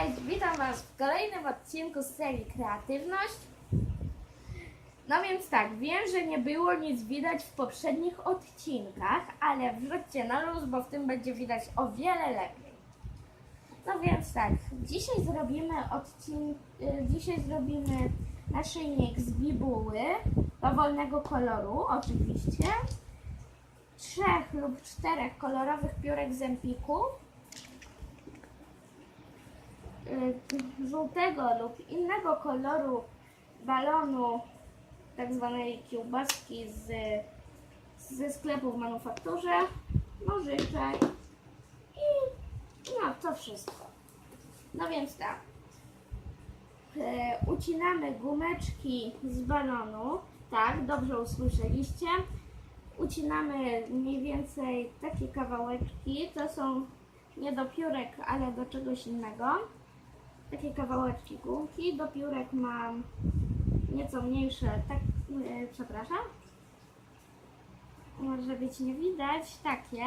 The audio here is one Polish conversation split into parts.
Cześć, witam Was w kolejnym odcinku z serii Kreatywność. No więc tak, wiem, że nie było nic widać w poprzednich odcinkach, ale wrzućcie na luz, bo w tym będzie widać o wiele lepiej. No więc tak, dzisiaj zrobimy odcin... y, dzisiaj zrobimy naszyjnik z bibuły dowolnego koloru, oczywiście. Trzech lub czterech kolorowych piórek z żółtego lub innego koloru balonu, tak zwanej kiełbaski z, ze sklepu w manufakturze, nożyczek i no to wszystko. No więc tak. E, ucinamy gumeczki z balonu, tak, dobrze usłyszeliście. Ucinamy mniej więcej takie kawałeczki, to są nie do piórek, ale do czegoś innego. Takie kawałeczki gumki. Do piórek mam nieco mniejsze, tak, e, przepraszam. Może być nie widać, takie.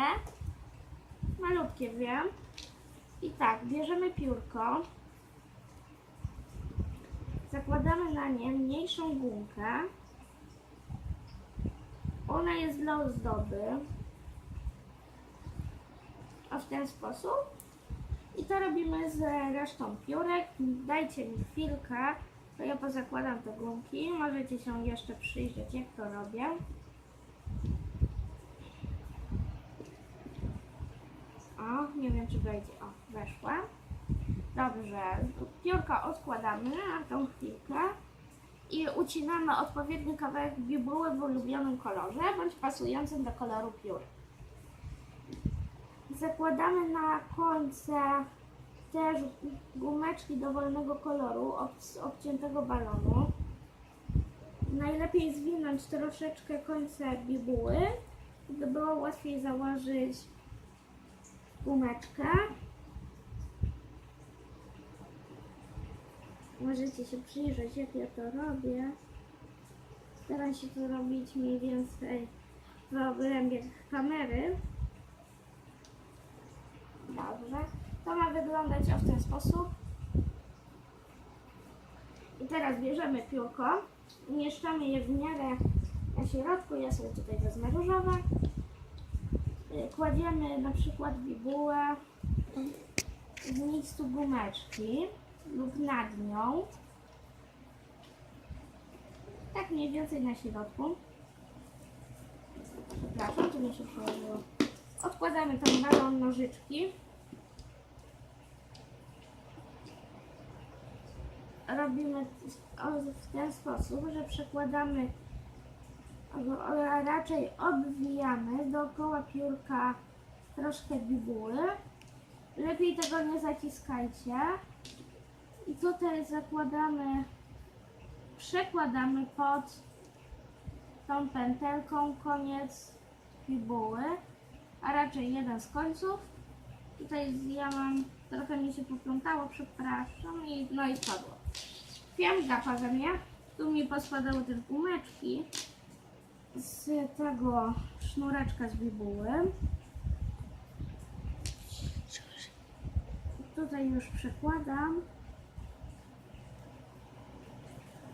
Malutkie wiem. I tak, bierzemy piórko. Zakładamy na nie mniejszą gumkę. Ona jest dla ozdoby. A w ten sposób. I to robimy z resztą piórek. Dajcie mi chwilkę, to ja pozakładam te gumki. Możecie się jeszcze przyjrzeć, jak to robię. O, nie wiem, czy wejdzie. O, weszła. Dobrze, piórka odkładamy na tą chwilkę i ucinamy odpowiedni kawałek bibuły w ulubionym kolorze, bądź pasującym do koloru pióry. Zakładamy na końce też gumeczki dowolnego koloru z obciętego balonu. Najlepiej zwinąć troszeczkę końce bibuły, żeby było łatwiej założyć gumeczkę. Możecie się przyjrzeć, jak ja to robię. Staram się to robić mniej więcej w obrębie kamery. Dobrze. To ma wyglądać w ten sposób. I teraz bierzemy piórko, umieszczamy je w miarę na środku. Ja sobie tutaj wezmę różowe. Y, Kładziemy na przykład bibułę w miejscu gumeczki lub nad nią. Tak mniej więcej na środku. Przepraszam, tu mi się przełożyło. Odkładamy ten balon nożyczki. Robimy w- ten sposób, że przekładamy, a raczej obwijamy dookoła piórka troszkę bibuły. Lepiej tego nie zaciskajcie. I tutaj zakładamy, przekładamy pod tą pętelką koniec bibuły, a raczej jeden z końców. Tutaj ja mam, trochę mi się poplątało, przepraszam, i, no i spadło. Wiem, gapa we mnie. Tu mi pospadały te gumeczki z tego sznureczka z bibuły. Tutaj już przekładam.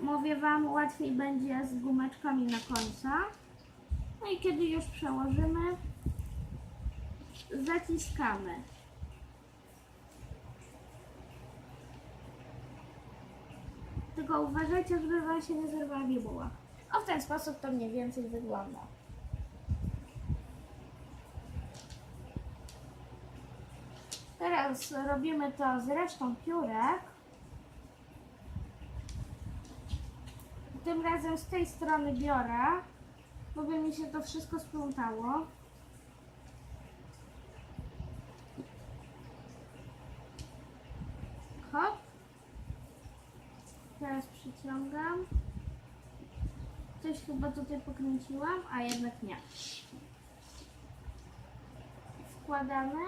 Mówię Wam, łatwiej będzie z gumeczkami na końcach. No i kiedy już przełożymy, zaciskamy. Tylko uważajcie, żeby Wam się nie zerwała bibuła. O w ten sposób to mniej więcej wygląda. Teraz robimy to z resztą piórek. Tym razem z tej strony biorę, bo by mi się to wszystko splątało. Przyciągam. Coś chyba tutaj pokręciłam, a jednak nie. Wkładamy.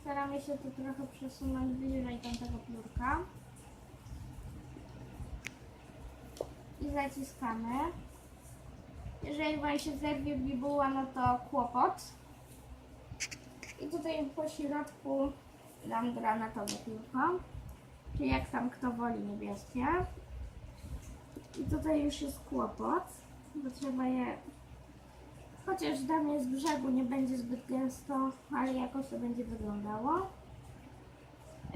Staramy się to trochę przesunąć bliżej tamtego piórka. I zaciskamy. Jeżeli Wam się zerwie bibuła, no to kłopot. I tutaj po środku dam granatowe piórko. Czy jak tam kto woli niebieskie. I tutaj już jest kłopot, bo trzeba je... Chociaż dla mnie z brzegu nie będzie zbyt gęsto, ale jakoś to będzie wyglądało.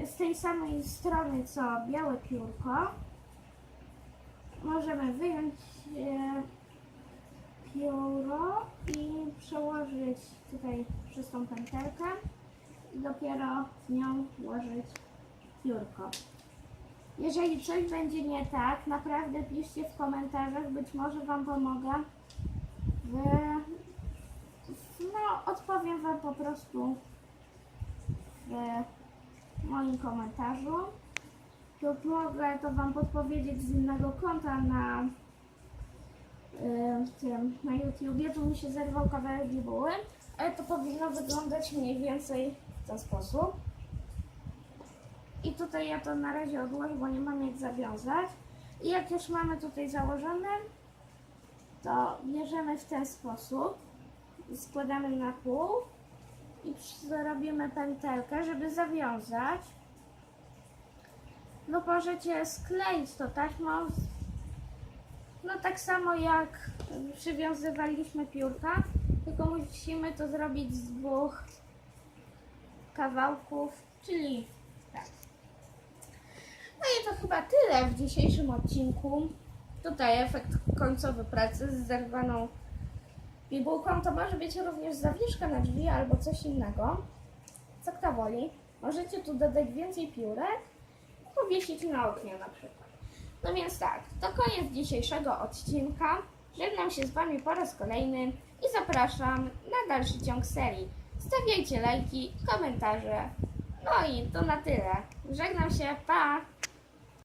Z tej samej strony co białe piórko możemy wyjąć e, pióro i przełożyć tutaj przez tą pętelkę i dopiero w nią włożyć piórko. Jeżeli coś będzie nie tak, naprawdę piszcie w komentarzach, być może Wam pomogę. W, no, odpowiem Wam po prostu w moim komentarzu. Lub mogę to Wam podpowiedzieć z innego konta na y, tym, na YouTubie. Tu mi się zerwał kawałek bibuły, ale to powinno wyglądać mniej więcej w ten sposób. I tutaj ja to na razie odłożę, bo nie mam jak zawiązać. I jak już mamy tutaj założone, to bierzemy w ten sposób, składamy na pół i przy- robimy pętelkę, żeby zawiązać. No możecie skleić to taśmą, no tak samo jak przywiązywaliśmy piórka, tylko musimy to zrobić z dwóch kawałków, czyli tak. No i to chyba tyle w dzisiejszym odcinku. Tutaj efekt końcowy pracy z zerwaną bibułką. To może być również zawieszka na drzwi albo coś innego. Co kto woli. Możecie tu dodać więcej piórek i powiesić na oknie na przykład. No więc tak, to koniec dzisiejszego odcinka. Żegnam się z Wami po raz kolejny i zapraszam na dalszy ciąg serii. Stawiajcie lajki, komentarze. No i to na tyle. Żegnam się, pa!